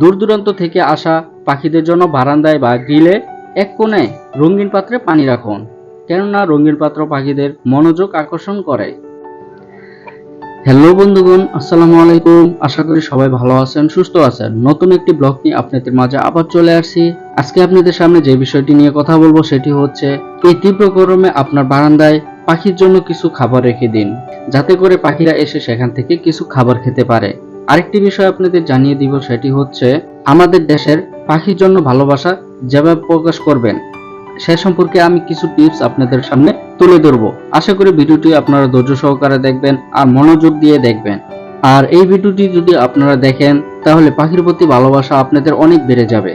দূর দূরান্ত থেকে আসা পাখিদের জন্য বারান্দায় বা গ্রিলে এক কোণে রঙিন পাত্রে পানি রাখুন, কেননা রঙিন পাত্র পাখিদের মনোযোগ আকর্ষণ করে। হ্যালো বন্ধুগণ, আসসালামু আলাইকুম। আশা করি সবাই ভালো আছেন, সুস্থ আছেন। নতুন একটি ব্লগ নিয়ে আপনাদের মাঝে আবার চলে আসছি। আজকে আপনাদের সামনে যে বিষয়টি নিয়ে কথা বলব সেটি হচ্ছে, এই তীব্র গরমে আপনার বারান্দায় পাখির জন্য কিছু খাবার রেখে দিন, যাতে করে পাখিরা এসে সেখান থেকে কিছু খাবার খেতে পারে। আরেকটি বিষয় আপনাদের জানিয়ে দিব, সেটি হচ্ছে আমাদের দেশের পাখির জন্য ভালোবাসা যেভাবে প্রকাশ করবেন, সে সম্পর্কে আমি কিছু টিপস আপনাদের সামনে তুলে ধরবো। আশা করি ভিডিওটি আপনারা ধৈর্য সহকারে দেখবেন আর মনোযোগ দিয়ে দেখবেন। আর এই ভিডিওটি যদি আপনারা দেখেন, তাহলে পাখির প্রতি ভালোবাসা আপনাদের অনেক বেড়ে যাবে।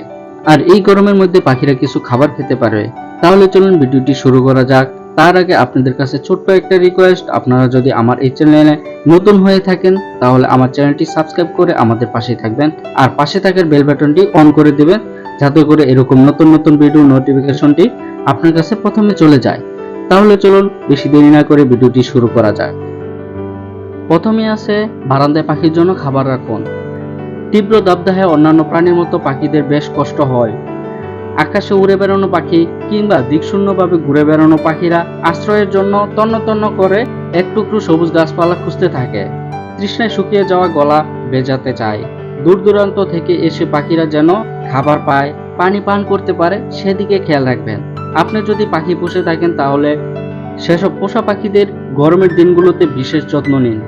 আর এই গরমের মধ্যে পাখিরা কিছু খাবার খেতে পারবে তাহলে চলুন ভিডিওটি শুরু করা যাক। তার আগে আপনাদের কাছে ছোট্ট একটা রিকোয়েস্ট আপনারা যদি আমার এই চ্যানেলে নতুন হয়ে থাকেন, তাহলে আমার চ্যানেলটি সাবস্ক্রাইব করে আমাদের পাশে থাকবেন। আর পাশে থাকার বেল বাটনটি অন করে দিবেন, যাতে করে এরকম নতুন নতুন ভিডিও নোটিফিকেশনটি আপনার কাছে প্রথমে চলে যায়। তাহলে চলুন, বেশি দেরি না করে ভিডিওটি শুরু করা যাক। প্রথমে আছে, বারান্দায় পাখির জন্য খাবার রাখুন। তীব্র দাবদাহে অন্যান্য প্রাণীর মতো পাখিদের বেশ কষ্ট হয়। আকাশে উড়ে বেড়ানো পাখি কিংবা দিকশূন্যভাবে ঘুরে বেড়ানো পাখিরা আশ্রয়ের জন্য তন্ন তন্ন করে এক টুকরো সবুজ গাছপালা খুঁজতে থাকে। তৃষ্ণায় শুকিয়ে যাওয়া গলা বেজাতে চায়। দূর দূরান্ত থেকে এসে পাখিরা যেন খাবার পায়, পানি পান করতে পারে, সেদিকে খেয়াল রাখবেন। আপনি যদি পাখি পুষে থাকেন তাহলে সেসব পোষা পাখিদের গরমের দিনগুলোতে বিশেষ যত্ন নিন।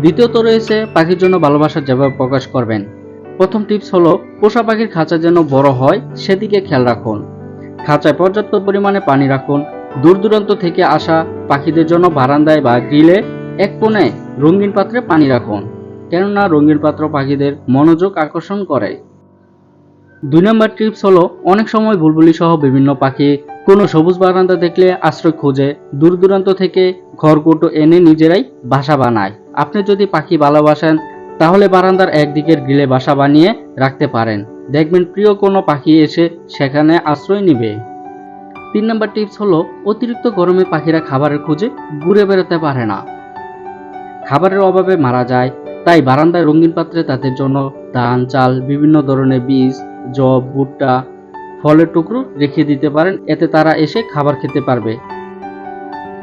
দ্বিতীয়ত রয়েছে পাখির জন্য ভালোবাসা যেভাবে প্রকাশ করবেন। প্রথম টিপস হলো, পোষা পাখির খাঁচা যেন বড় হয়, সেদিকে খেয়াল রাখুন। খাঁচায় পর্যাপ্ত পরিমাণে পানি রাখুন। দূর দূরান্ত থেকে আসা পাখিদের জন্য বারান্দায় বা গ্রিলে এক কোণে রঙিন পাত্রে পানি রাখুন, কেননা রঙিন পাত্র পাখিদের মনোযোগ আকর্ষণ করে। দুই নম্বর টিপস হলো, অনেক সময় বুলবুলি সহ বিভিন্ন পাখি কোনো সবুজ বারান্দা দেখলে আশ্রয় খোঁজে দূর দূরান্ত থেকে ঘরকুটো এনে নিজেরাই বাসা বানায়। আপনি যদি পাখি ভালোবাসেন তাহলে বারান্দার একদিকের গ্রিলে বাসা বানিয়ে রাখতে পারেন। দেখবেন প্রিয় কোনো পাখি এসে সেখানে আশ্রয় নিবে। তিন নম্বর টিপস হলো, অতিরিক্ত গরমে পাখিরা খাবারের খোঁজে ঘুরে বেড়াতে পারে না। খাবারের অভাবে মারা যায়, তাই বারান্দায় রঙিন পাত্রে তাদের জন্য ধান, চাল, বিভিন্ন ধরনের বীজ জব ভুট্টা, ফলের টুকরো রেখে দিতে পারেন, এতে তারা এসে খাবার খেতে পারবে।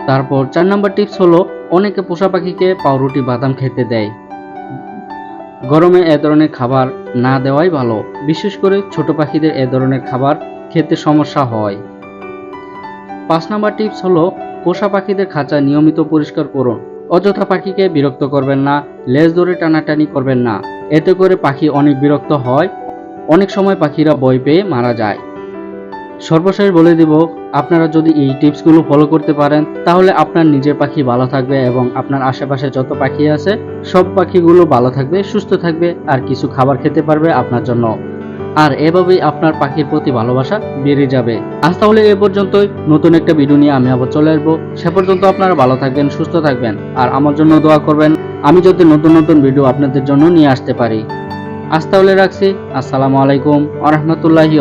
তারপর চার নম্বর টিপস হলো, অনেকে পোষা পাখিকে পাউরুটি, বাদাম খেতে দেয়। গরমে এ ধরনের খাবার না দেওয়াই ভালো। বিশেষ করে ছোট পাখিদের এ ধরনের খাবার খেতে সমস্যা হয়। পাঁচ নম্বর টিপস হলো, পোষা পাখিদের খাঁচা নিয়মিত পরিষ্কার করুন। অযথা পাখিকে বিরক্ত করবেন না, লেজ ধরে টানাটানি করবেন না। এতে করে পাখি অনেক বিরক্ত হয়। অনেক সময় পাখিরা বই পেয়ে মারা যায়। সর্বশেষ বলে দিব, আপনারা যদি এই টিপসগুলো ফলো করতে পারেন, তাহলে আপনার নিজের পাখি ভালো থাকবে এবং আপনার আশেপাশে যত পাখি আছে, সব পাখিগুলো ভালো থাকবে, সুস্থ থাকবে আর কিছু খাবার খেতে পারবে আপনার জন্য। আর এভাবেই আপনার পাখির প্রতি ভালোবাসা বেড়ে যাবে। আজ তাহলে এ পর্যন্তই। নতুন একটা ভিডিও নিয়ে আমি আবার চলে আসব। সে পর্যন্ত আপনারা ভালো থাকবেন, সুস্থ থাকবেন আর আমার জন্য দোয়া করবেন, আমি যাতে নতুন নতুন ভিডিও আপনাদের জন্য নিয়ে আসতে পারি। আজ তাহলে রাখছি। আসসালামু আলাইকুম আ রহমতুল্লাহি